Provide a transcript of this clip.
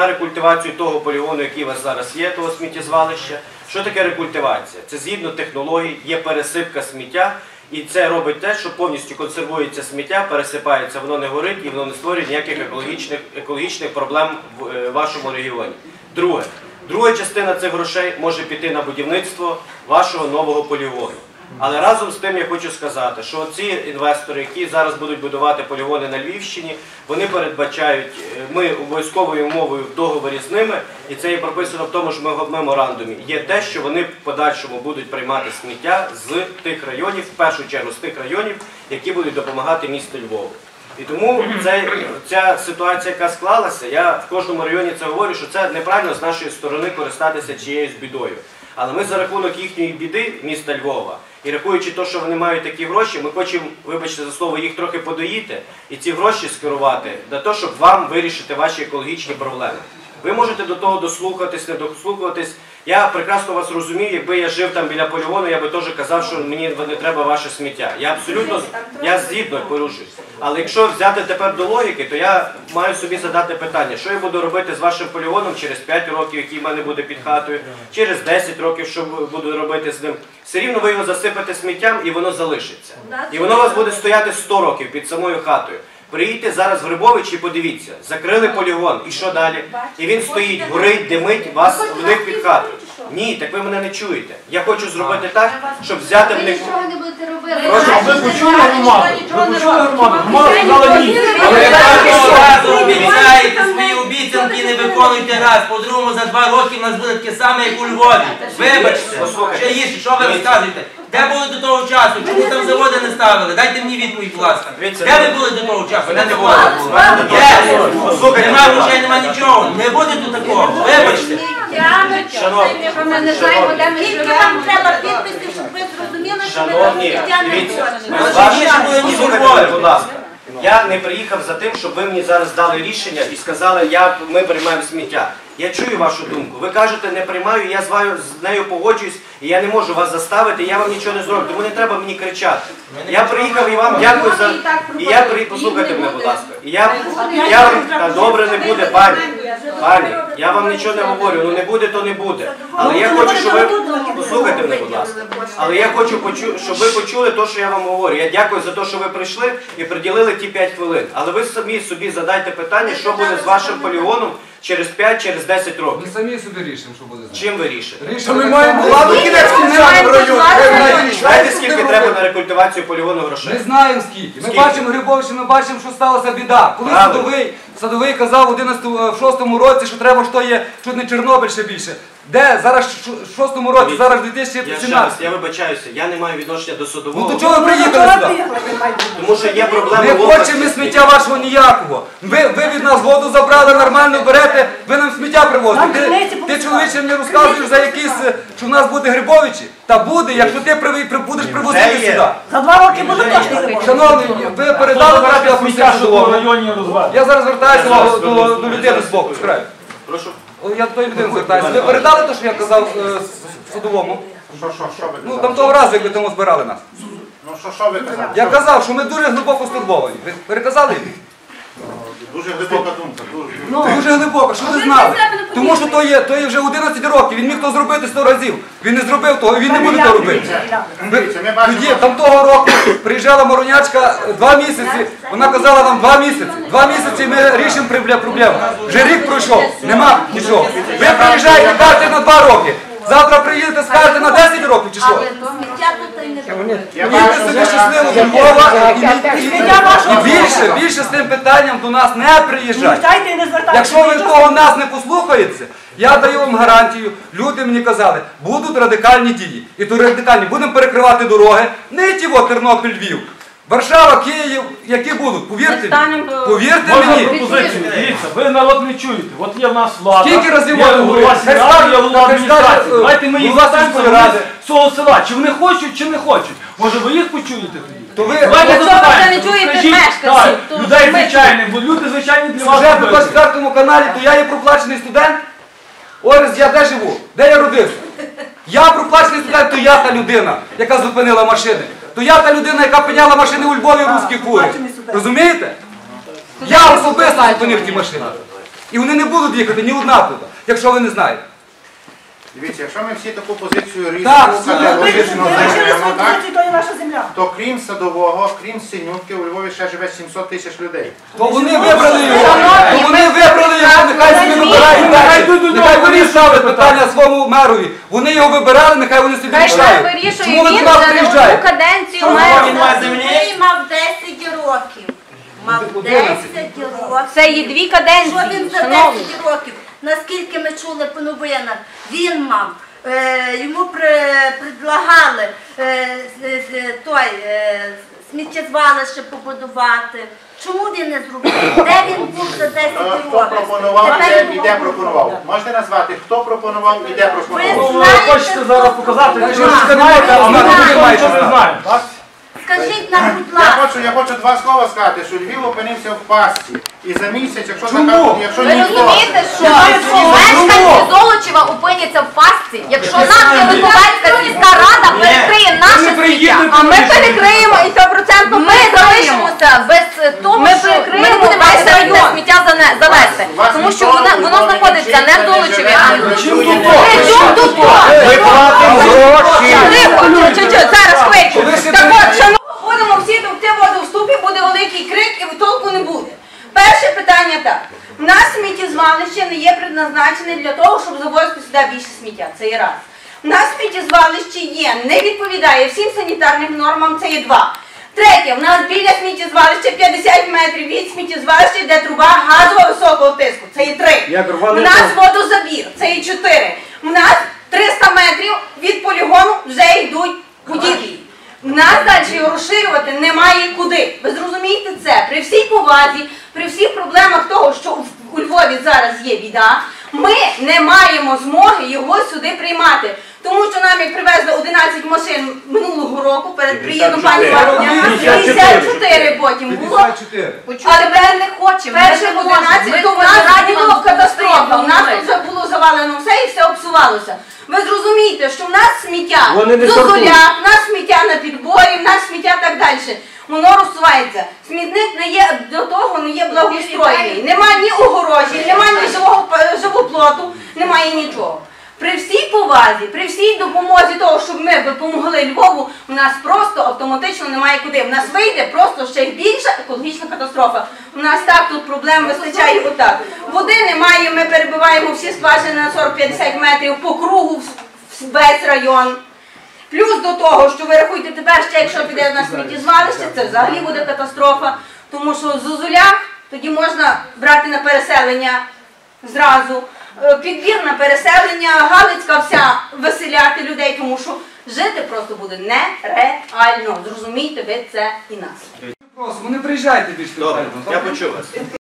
на рекультивацію того полігону, який у вас зараз є, того сміттєзвалища. Що таке рекультивація? Це згідно технологій, є пересипка сміття, і це робить те, що повністю консервується сміття, пересипається, воно не горить і воно не створює ніяких екологічних, екологічних проблем в е, вашому регіоні. Друге, друга частина цих грошей може піти на будівництво вашого нового полігону. Але разом з тим я хочу сказати, що ці інвестори, які зараз будуть будувати полігони на Львівщині, вони передбачають, е, ми обов'язковою умовою в договорі з ними, і це є прописано в тому ж меморандумі, є те, що вони в подальшому будуть приймати сміття з тих районів, в першу чергу з тих районів, які будуть допомагати місту Львову. І тому це, ця ситуація, яка склалася, я в кожному районі це говорю, що це неправильно з нашої сторони користатися чиєюсь бідою. Але ми за рахунок їхньої біди міста Львова, і рахуючи те, що вони мають такі гроші, ми хочемо, вибачте за слово, їх трохи подоїти і ці гроші скерувати для того, щоб вам вирішити ваші екологічні проблеми. Ви можете до того дослухатись, не дослухатись. Я прекрасно вас розумію, якби я жив там біля полігону, я би теж казав, що мені не треба ваше сміття. Я абсолютно я згідно порушуюсь. Але якщо взяти тепер до логіки, то я маю собі задати питання, що я буду робити з вашим полігоном через 5 років, який в мене буде під хатою, через 10 років, що буду робити з ним. Все рівно ви його засипете сміттям і воно залишиться. І воно у вас буде стояти 100 років під самою хатою. Приїдьте зараз в Грибович і подивіться, закрили полігон, і що далі? І він стоїть, горить, димить, вас в них під хату. Ні, так ви мене не чуєте. Я хочу зробити так, щоб взяти в Ви них. нічого не будете робити. Прошу, А ви почули громаду? Ви почули громаду? Громада сказала ні. Ви першого разу обіцяєте свої обіцянки, не виконуєте раз. По-другому, за два роки в нас буде таке саме, як у Львові. Вибачте, ще гірше, що ви розказуєте? Де були до того часу? Чому там заводи не ставили? Дайте мені відповідь, будь ласка. Де ви були до того часу? Де не заводи було. Де? Нема грошей, нема нічого. Не буде тут такого. Вибачте. Шановні, ми не знаємо, де ми Скільки вам треба підписів, щоб ви зрозуміли, що ми Шановні, на життя не дивіться. Ми будь ласка. Я не приїхав за тим, щоб ви мені зараз дали рішення і сказали, я, ми приймаємо сміття. Я чую вашу думку. Ви кажете, не приймаю, я з вами з нею погоджуюсь, і я не можу вас заставити, я вам нічого не зроблю. Тому не треба мені кричати. Я приїхав і вам дякую за. І я при... послухайте мене, будь ласка. І я, я вам та добре не буде, пані. Пані, я вам нічого не говорю, ну не буде, то не буде. Але я хочу, щоб ви послухайте мене, будь ласка. Але я хочу почу, щоб ви почули те, що я вам говорю. Я дякую за те, що ви прийшли і приділили ті 5 хвилин. Але ви самі собі задайте питання, що буде з вашим полігоном через 5, через 10 Ми років. самі собі рішимо, що буде з ним. Чим ви рішите? Рішимо ми маємо владу кінець кінця в районі. Знаєте, скільки треба на рекультивацію полігону грошей? знаємо скільки. Ми Скільки? бачимо Грибовичі, ми бачимо, що сталася біда. Коли Правильно. садовий, садовий казав в 6-му році, що треба, що є чуть не Чорнобиль ще більше. Де зараз в 6 році, Дивіться, зараз Я ще раз, 2017. я вибачаюся, я не маю відношення до Ну судового. то чого ви приїхали сюди? Тому що є проблеми Не в області. хочемо ми сміття вашого ніякого. Ви, ви від нас воду забрали, нормально берете, ви нам сміття привозите. Ти, ти чоловіче мені розказуєш за якісь, е, що в нас буде Грибовичі? Та буде, якщо ти при, будеш привозити є. сюди. За два роки буде точно. Шановні, ви передали брати сміття, що в районі розвалить? Я зараз звертаюся до, до, до людини з боку, з краю. Прошу. О, Я до тої людини звертаюся. Ви передали те, що я казав е, судовому? Що, що, що ви Ну там того разу, як ви тому збирали нас. Ну, що, що ви казали? Я казав, що ми дуже глибоко стурбовані. Ви переказали? Дуже глибока думка, дуже. Дуже глибоко, що ви знали? Тому що то є, то є вже 11 років, він міг то зробити 100 разів. Він не зробив того, він не буде того робити. Тоді, там того року приїжджала Моронячка два місяці, вона казала нам два місяці. Два місяці ми рішимо проблему. Вже рік пройшов, нема нічого. Ви приїжджаєте, кажете на два роки. Завтра приїдете, скажете на 10 років чи що? Але сміття тут і не я бачу, собі що- щасливо Львова і, більше, більше з тим питанням до нас не приїжджайте. Не звертайте. Якщо ви того нас не послухаєте, я даю вам гарантію, люди мені казали, будуть радикальні дії. І то радикальні, будемо перекривати дороги, не ті во Тернопіль, Львів. Варшава, Київ, які будуть, повірте мені. Повірте Можна мені. пропозицію? Дивіться, ви народ не чуєте. От є в нас влада. Скільки разів є можна голова говорити? Хай сільради, скаже, голова хай скаже, адміністрації. е, Давайте ми їх голова запитаємо сільської ради. з цього села, чи вони хочуть, чи не хочуть. Може ви їх почуєте тоді? То ви Давайте Якщо ви запитаємо. це не чуєте Скажіть, мешканців, так, то людей ми- звичайних, бо люди звичайні для вас. вже на робити. 24 каналі, то я є проплачений студент. Орест, я де живу? Де я родився? Я проплачений студент, то я та людина, яка зупинила машини. То я та людина, яка пиняла машини у Львові русські фури. Розумієте? Я особисто зупинив ті машини. І вони не будуть їхати ні одна туди, якщо ви не знаєте. Дивіться, якщо ми всі таку позицію Ви займемо, так, то земля. то крім Садового, крім Синютки, у Львові ще живе 700 тисяч людей. То вони вибрали його. То вони вибрали його, нехай собі вибирають Нехай далі. Нехай вони вирішують питання. своєму мерові. Вони його вибирали, нехай вони собі вирішує Чому ви одну приїжджаєте? Він має землі. Мав 10 років. Мав 10 років. Це є дві Що він каденції, за шановні. 10 років? Наскільки ми чули по новинах, він мав. Е, йому при, предлагали е, з- з- той, е, сміттєзвалище побудувати. Чому він не зробив? Де він був за 10 Е, років? Хто пропонував Тепер і де- і де пропонував? Можете назвати, хто пропонував і де пропонував? Ви хочете зараз показати, ви що знаєте, а ми нічого не знаємо. Скажіть нам, будь Я ласка. хочу, я хочу два слова сказати, що Львів опинився в пасті. І за місяць, якщо Чому? така, якщо Ви ніхто... розумієте, що мешканці Золочева опиняться в пастці, якщо наша Липовецька сільська рада перекриє наше сміття, а ми ми перекриємо і це процентно ми залишимося без того, Ми що ми перекриємо не будемо весь це район. сміття зане- завести, У вас тому що ніхто воно, у воно Не в живе, а При чому тут то? Ми платимо гроші. Тихо, чуть-чуть, зараз ще Так от, шановні, Будемо всі товкти воду в ступі, буде великий крик і толку не буде. Перше питання так. У нас сміттєзвалище не є предназначене для того, щоб завозити сюди більше сміття. Це є раз. У нас сміттєзвалище є, не відповідає всім санітарним нормам, це є два. Третє, в нас біля сміттєзвалища 50 метрів від сміттєзвалища йде труба газового високого тиску. Це є три. У нас водозабір, це є чотири. У нас 300 метрів від полігону вже йдуть будівлі. У нас далі його розширювати немає куди. Ви зрозумієте це. При всій повазі, при всіх проблемах того, що у- у Львові зараз є біда, ми не маємо змоги його сюди приймати. Тому що нам як привезли 11 машин минулого року перед приїздом пані Вагня, 54 потім було. 54. А тепер не хочемо. Перших 11, то в нас було катастрофа. У нас тут вже було завалено все і все обсувалося. Ви зрозумієте, що в нас сміття Вони не в нас сміття на підборі, в нас сміття так далі. Воно розсувається. Смітник не є до того, не є благоустроєний. Немає ні огорожі, немає ні живого живоплоту, немає нічого. При всій повазі, при всій допомозі того, щоб ми допомогли Львову, у нас просто автоматично немає куди. У нас вийде просто ще більша екологічна катастрофа. У нас так тут проблем вистачає отак. Води немає, ми перебиваємо всі скважини на 40-50 метрів по кругу весь район. Плюс до того, що ви рахуєте тепер ще, якщо піде на сміттєзвалище, це взагалі буде катастрофа. Тому що Зозуля тоді можна брати на переселення зразу. Е, переселення, Галицька вся веселяти людей, тому що жити просто буде нереально. Зрозумійте ви це і нас. Просимо, не приїжджайте більше. Добре, я почув вас.